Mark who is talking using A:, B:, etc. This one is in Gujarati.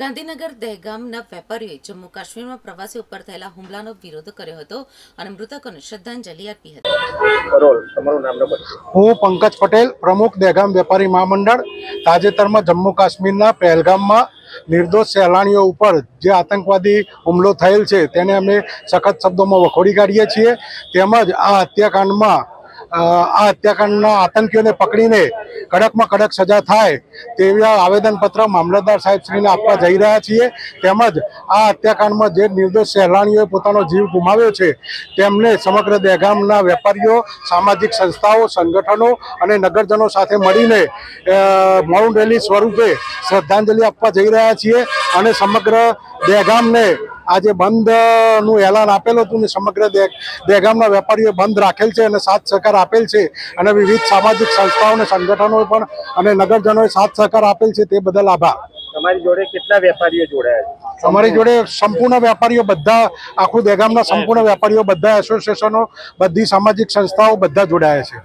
A: ગાંધીનગર દહેગામના વેપારીઓએ જમ્મુ કાશ્મીરમાં પ્રવાસી ઉપર થયેલા હુમલાનો વિરોધ કર્યો હતો અને મૃતકોને શ્રદ્ધાંજલિ આપી હતી.
B: હું પંકજ પટેલ પ્રમુખ દહેગામ વેપારી મહામંડળ તાજેતરમાં જમ્મુ કાશ્મીરના પહેલગામમાં નિર્દોષ સહેલાણીઓ ઉપર જે આતંકવાદી હુમલો થયેલ છે તેને અમે સખત શબ્દોમાં વખોડી કાઢીએ છીએ. તેમજ આ હત્યાકાંડમાં આ હત્યાકાંડના આતંકીઓને પકડીને કડકમાં કડક સજા થાય તેવા આવેદનપત્ર મામલતદાર સાહેબશ્રીને આપવા જઈ રહ્યા છીએ. તેમજ આ હત્યાકાંડમાં જે નિર્દોષ સહેલાણીઓએ પોતાનો જીવ ગુમાવ્યો છે, તેમને સમગ્ર દહેગામના વેપારીઓ, સામાજિક સંસ્થાઓ, સંગઠનો અને નગરજનો સાથે મળીને મૌન રેલી સ્વરૂપે શ્રદ્ધાંજલિ આપવા જઈ રહ્યા છીએ અને સમગ્ર દહેગામને આજે બંધનું એલાન આપેલું હતું ને સમગ્ર દહેગામના વેપારીઓ બંધ રાખેલ છે અને સાથ સહકાર આપેલ છે અને વિવિધ સામાજિક સંસ્થાઓ અને સંગઠનોએ પણ અને નગરજનોએ સાથ સહકાર આપેલ છે તે બદલ આભાર.
C: તમારી જોડે કેટલા વેપારીઓ જોડાયા છે?
B: અમારી જોડે સંપૂર્ણ વેપારીઓ બધા આખું દહેગામના સંપૂર્ણ વેપારીઓ બધા એસોસિએશનો બધી સામાજિક સંસ્થાઓ બધા જોડાયા છે.